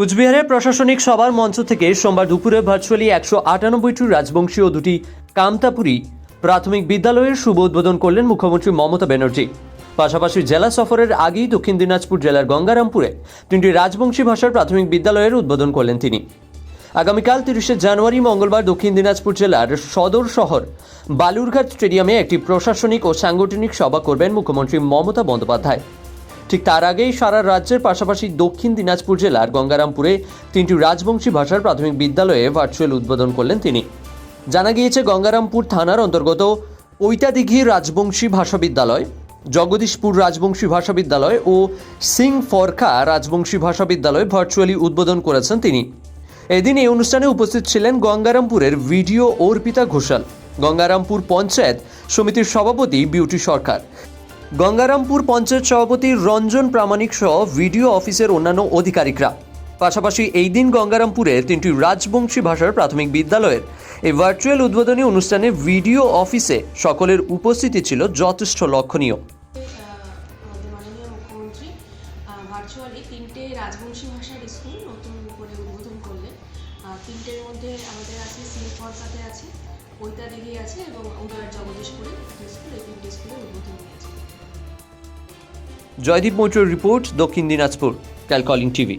কুচবিহারের প্রশাসনিক সভার মঞ্চ থেকে সোমবার দুপুরে ভার্চুয়ালি একশো আটানব্বইটি রাজবংশী ও দুটি কামতাপুরী প্রাথমিক বিদ্যালয়ের শুভ উদ্বোধন করলেন মুখ্যমন্ত্রী মমতা ব্যানার্জি। পাশাপাশি জেলা সফরের আগেই দক্ষিণ দিনাজপুর জেলার গঙ্গারামপুরে তিনটি রাজবংশী ভাষার প্রাথমিক বিদ্যালয়ের উদ্বোধন করলেন তিনি। আগামীকাল তিরিশে জানুয়ারি মঙ্গলবার দক্ষিণ দিনাজপুর জেলার সদর শহর বালুরঘাট স্টেডিয়ামে একটি প্রশাসনিক ও সাংগঠনিক সভা করবেন মুখ্যমন্ত্রী মমতা বন্দ্যোপাধ্যায়। ঠিক তার আগেই সারা রাজ্যের পাশাপাশি দক্ষিণ দিনাজপুর জেলার গঙ্গারামপুরে তিনটি রাজবংশী ভাষার প্রাথমিক বিদ্যালয়ে ভার্চুয়াল উদ্বোধন করলেন তিনি। জানা গিয়েছে, গঙ্গারামপুর থানার অন্তর্গত ঐতাদিঘি রাজবংশী ভাষা বিদ্যালয় জগদীশপুর রাজবংশী ভাষা বিদ্যালয় ও সিং ফরকা রাজবংশী ভাষা বিদ্যালয় ভার্চুয়ালি উদ্বোধন করেছেন তিনি। এদিন এই অনুষ্ঠানে উপস্থিত ছিলেন গঙ্গারামপুরের ভিডিও অর্পিতা ঘোষাল, গঙ্গারামপুর পঞ্চায়েত সমিতির সভাপতি বিউটি সরকার গঙ্গারামপুর পঞ্চায়েত সভাপতি রঞ্জন প্রামাণিক সহ ভিডিও অফিসের অন্যান্য আধিকারিকরা পাশাপাশি এই দিন গঙ্গারামপুরের তিনটি রাজবংশী ভাষার প্রাথমিক বিদ্যালয়ের এই ভার্চুয়াল উদ্বোধনী অনুষ্ঠানে ভিডিও অফিসে সকলের উপস্থিতি ছিল যথেষ্ট লক্ষণীয়। তিনটের মধ্যে আমাদের আছে সিলফরকাতে আছে ঐতাদিঘি আছে এবং উদয় জগদীশপুরে জয়দীপ মৈত্রের রিপোর্ট দক্ষিণ দিনাজপুর ক্যালকলিং টিভি।